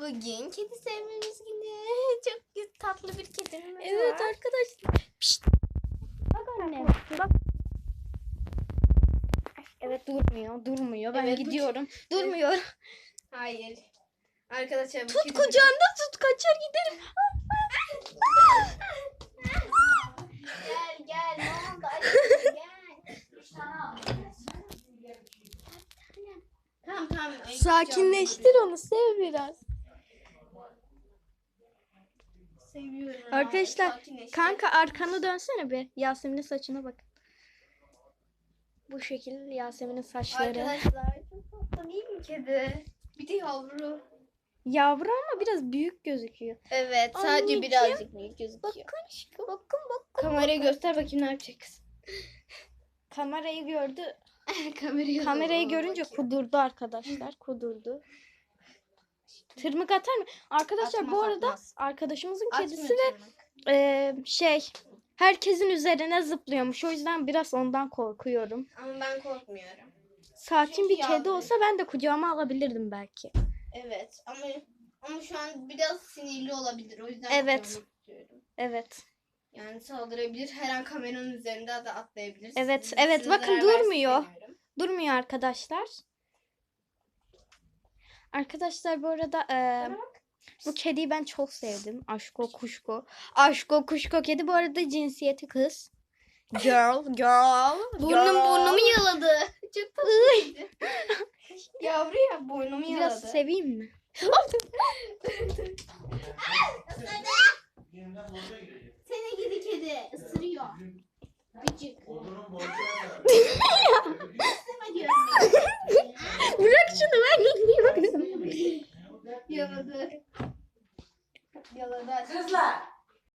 Bugün kedi sevmemiz günü. Çok tatlı bir kedimiz var. Evet arkadaşlar. Pişt. Bak anne. Bak. Evet durmuyor, durmuyor. Ben Evet, bu- gidiyorum. Durmuyor. Hayır. Arkadaşlar bu Tut kedi- kucağında tut kaçar giderim. Gel gel ne oldu? Gel. Tamam tamam. Sakinleştir onu sev biraz. Seviyorum. Arkadaşlar kanka arkanı dönsene bir. Yasemin'in saçına bak. Bu şekil Yasemin'in saçları. Arkadaşlar çok tatlı değil mi kedi? Bir de yavru. Yavru ama biraz büyük gözüküyor. Evet sadece Anneciğim. birazcık büyük gözüküyor. Bakın aşkım. Bakın bakın. Kamerayı göster bakayım ne yapacak kız. Kamerayı gördü. Kamerayı, Kamerayı görünce kudurdu arkadaşlar. Kudurdu. Tırmık atar mı? Arkadaşlar bu Atmaz, arada atmaz. arkadaşımızın Atmıyor kedisi ve e, şey herkesin üzerine zıplıyormuş. O yüzden biraz ondan korkuyorum. Ama ben korkmuyorum. Sakin Çünkü bir kedi yavru. olsa ben de kucağıma alabilirdim belki. Evet ama ama şu an biraz sinirli olabilir. O yüzden Evet. Evet. Yani saldırabilir. Her an kameranın üzerinde de atlayabilir. Evet, Size- evet, bakın durmuyor. Durmuyor arkadaşlar. Arkadaşlar bu arada e, bu kediyi ben çok sevdim. Aşko kuşko. Aşko kuşko kedi bu arada cinsiyeti kız. Girl, girl. Burnum girl. burnumu yaladı. Çok tatlıydı. Yavru ya burnumu Biraz yaladı. seveyim mi? Seni gidi kedi ısırıyor. Gıcık. Kızlar